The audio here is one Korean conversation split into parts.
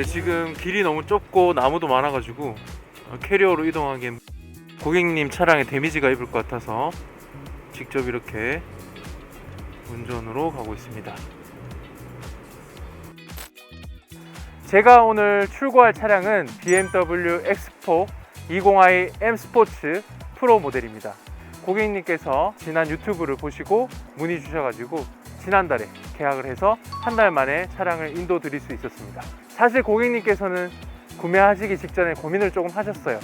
근데 지금 길이 너무 좁고 나무도 많아가지고 어, 캐리어로 이동하기엔 고객님 차량에 데미지가 입을 것 같아서 직접 이렇게 운전으로 가고 있습니다. 제가 오늘 출고할 차량은 BMW X4 20i M 스포츠 프로 모델입니다. 고객님께서 지난 유튜브를 보시고 문의 주셔가지고 지난달에 계약을 해서 한 달 만에 차량을 인도 드릴 수 있었습니다. 사실 고객님께서는 구매하시기 직전에 고민을 조금 하셨어요.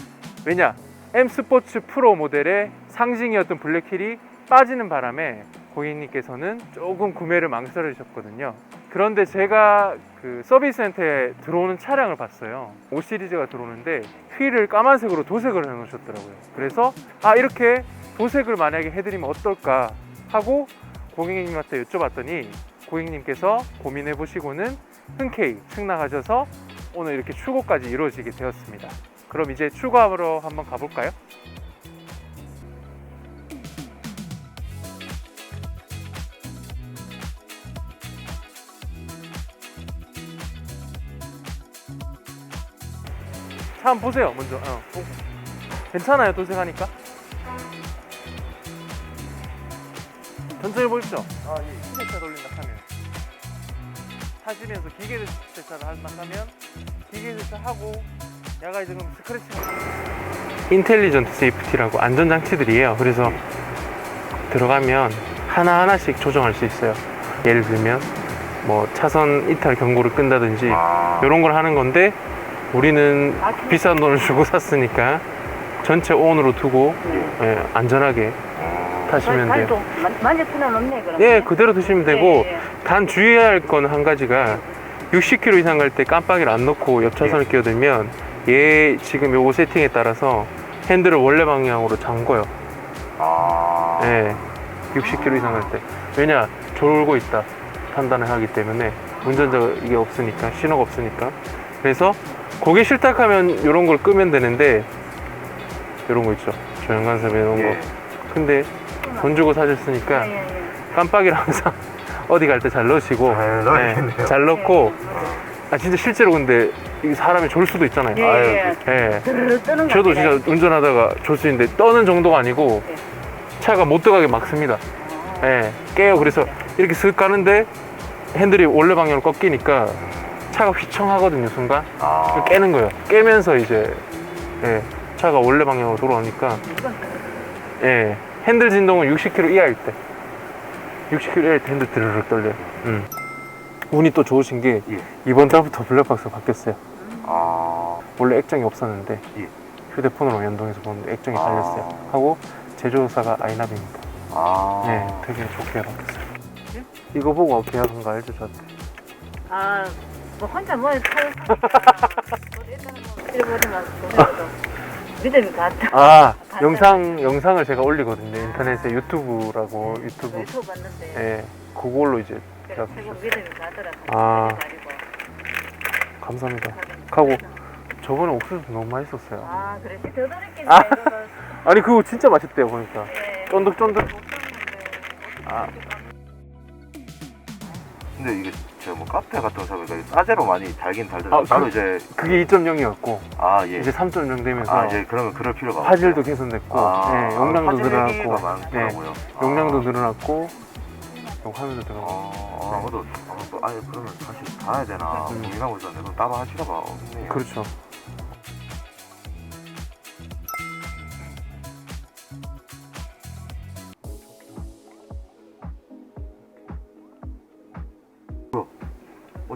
왜냐? M 스포츠 프로 모델의 상징이었던 블랙힐이 빠지는 바람에 고객님께서는 조금 구매를 망설이셨거든요. 그런데 제가 그 서비스 센터에 들어오는 차량을 봤어요. 5 시리즈가 들어오는데 휠을 까만색으로 도색을 해놓으셨더라고요. 그래서 아 이렇게 도색을 만약에 해드리면 어떨까 하고 고객님한테 여쭤봤더니 고객님께서 고민해 보시고는 흔쾌히 승낙하셔서 오늘 이렇게 출고까지 이루어지게 되었습니다. 그럼 이제 출고하러 한번 가볼까요? 차 한번 보세요 먼저 어, 보고. 괜찮아요 도색하니까 천천히 보십시오. 아, 예. 기계차 돌린다 하면 타시면서 기계 세차를 한다 하면 기계 세차하고 야가 지금 스크래치 인텔리전트 세이프티라고 안전장치들이에요. 그래서 들어가면 하나하나씩 조정할 수 있어요. 예를 들면 뭐 차선 이탈 경고를 끈다든지 아, 이런 걸 하는 건데 우리는 비싼 돈을 주고 샀으니까 전체 온으로 두고 예, 안전하게 타시면 돼요. 만- 만질 필요는 없네 그럼. 예, 그대로 드시면 되고 예, 예. 단 주의해야 할 건 한 가지가 60km 이상 갈 때 깜빡이를 안 넣고 옆 차선을 끼어들면 얘 지금 요거 세팅에 따라서 핸들을 원래 방향으로 잠궈요. 아, 예, 60km 이상 갈 때. 왜냐, 졸고 있다 판단을 하기 때문에 운전자가 이게 없으니까 신호가 없으니까. 그래서 고개 실탁하면 이런 걸 끄면 되는데 이런 거 있죠. 조연간섭 이런 예. 거. 근데 돈 주고 사셨으니까 예, 예, 깜빡이를 항상 어디 갈 때 잘 넣으시고 잘 넣어야겠네요. 예, 잘 넣고 아 진짜 실제로 근데 이 사람이 졸 수도 있잖아요. 예, 아유, 예. 예. 드르르 뜨는 거 저도 아니라 진짜 운전하다가 졸 수 있는데 떠는 정도가 아니고 예. 차가 못 들어가게 막습니다. 아, 예, 깨요. 그래서 이렇게 슥 가는데 핸들이 원래 방향으로 꺾이니까 차가 휘청하거든요, 순간. 아, 깨는 거예요. 깨면서 이제 예, 차가 원래 방향으로 돌아오니까 예, 핸들 진동은 60km 이하일 때 60km 이하일 때 핸들 드르륵 떨려요. 음. 운이 또 좋으신 게 예. 이번 달부터 블랙박스가 바뀌었어요. 아, 원래 액정이 없었는데 예. 휴대폰으로 연동해서 보는데 액정이 아. 달렸어요. 하고 제조사가 아이나비입니다. 아, 네, 되게 좋게 바뀌었어요. 이거 보고 계약한 거 알죠, 저한테? 아, 뭐 혼자 뭐 타요. 일단은 뭐 잃어버리면 그래도 믿음이 갔다. 아. 영상 영상을 제가 올리거든요. 인터넷에 유튜브라고 유튜브. 유튜브 봤는데 예, 그걸로 이제 그래. 최고 믿음이 가더라. 아. 감사합니다. 하고 저번에 옥수수 너무 맛있었어요. 아, 그래. 더 드릴게. 아. 아니 그거 진짜 맛있대요 보니까. 예. 쫀득쫀득. 아. 근데 이게 제가 뭐 카페 같은 거 사니까 싸제로 많이 달긴 달더라고요. 아, 나도 그- 이제, 그게 2.0이었고 아, 예. 이제 3.0 되면서 아, 이제 그러면 그럴 필요가 화질도 없어요. 개선됐고, 아, 예, 용량도 화질 늘어났고, 얘기가 예, 많더라고요. 용량도 아. 늘어났고, 요 화면도 들어가고. 아, 아, 나도, 아, 또, 아니, 그러면 다시 가야 되나 음. 고민하고 있었는데, 그럼 따로 할 필요가 없네요. 그렇죠.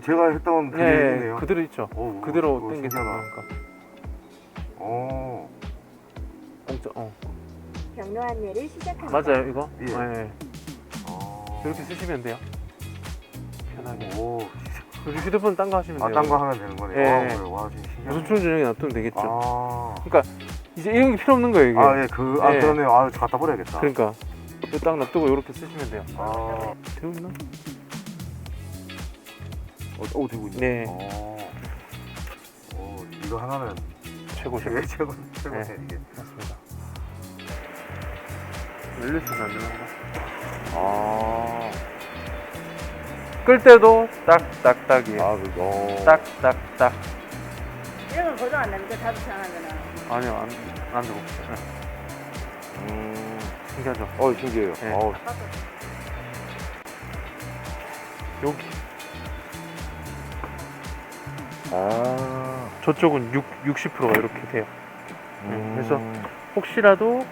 어, 제가 했던 예, 그대로네요. 그대로 있죠. 오, 그대로 오, 땡겨서 신기하다. 그러니까. 오, 공짜, 어. 경로 안내를 시작합니다. 맞아요, 이거? 예. 예. 어. 이렇게 쓰시면 돼요. 편하게. 오, 그리고 휴대폰 딴 거 하시면 돼요. 아, 딴 거 하면 되는 거네요. 예. 아, 그래. 와, 진짜 신기하다. 무선 충전 전용에 놔두면 되겠죠. 아, 이제 이런 게 필요 없는 거예요, 이게. 아, 예, 그, 아, 예. 그러네요. 아, 갖다 버려야겠다. 그러니까. 이거 딱 놔두고 이렇게 쓰시면 돼요. 아, 되고 있나? 어, 오, 되고 있네. 네. 어. 오, 이거 하나는 최고, 최고. 최고, 최고, 최고네, 네. 이게. 맞습니다. 열렸으면 안 되나? 아. 끌 때도 딱딱딱이에요. 아 그거. 딱딱딱. 이런 건 고정 안 됩니까? 자주 사용하잖아. 아니요, 안, 안 들고. 네. 음. 신기하죠? 어 신기해요. 네. 어. 여기. 아. 저쪽은 6, 60%가 이렇게 돼요. 음. 그래서 혹시라도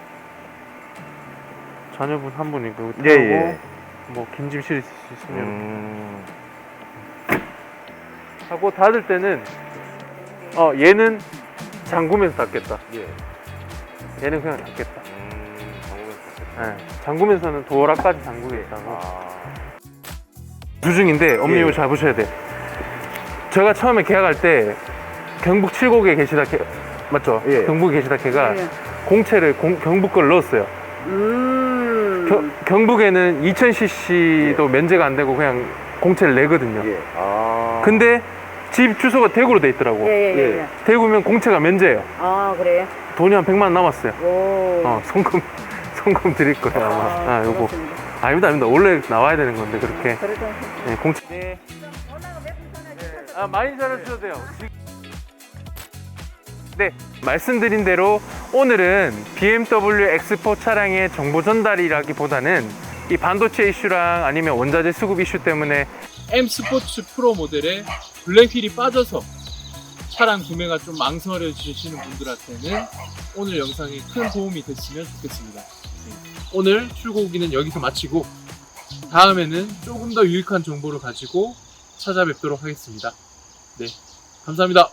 자녀분 한 분이 그 예, 예. 뭐긴짐 실을 수 있으면 음. 하고 닫을 때는 어 얘는 잠그면서 닫겠다. 예. 얘는 그냥 닫겠다. 음. 예, 잠그면서는 도어락까지 잠그겠다고. 아. 주중인데 엄니 예. 이거 잘 보셔야 돼. 제가 처음에 계약할 때 경북 칠곡에 계시다 걔 맞죠? 예. 경북에 계시다 걔가 네. 공채를 공- 경북 걸 넣었어요. 음. 겨- 경북에는 2000cc도 면제가 안 되고 그냥 공채를 내거든요. 예. 아. 근데 집 주소가 대구로 돼 있더라고. 예, 예, 예. 예. 대구면 공채가 면제예요. 아, 그래? 돈이 한 100만 원 남았어요. 오. 어, 송금 송금 드릴 거예요 아마. 아, 요거. 그렇습니다. 아닙니다, 아닙니다. 원래 나와야 되는 건데 그렇게. 그래도. 네, 공채. 네. 아, 많이 잘해주셔도 돼요. 지- 네, 말씀드린 대로 오늘은 BMW X4 차량의 정보 전달이라기보다는 이 반도체 이슈랑 아니면 원자재 수급 이슈 때문에 M 스포츠 프로 모델에 블랙휠이 빠져서 차량 구매가 좀 망설여지시는 분들한테는 오늘 영상이 큰 도움이 됐으면 좋겠습니다. 네, 오늘 출고 후기는 여기서 마치고 다음에는 조금 더 유익한 정보를 가지고 찾아뵙도록 하겠습니다. 네, 감사합니다.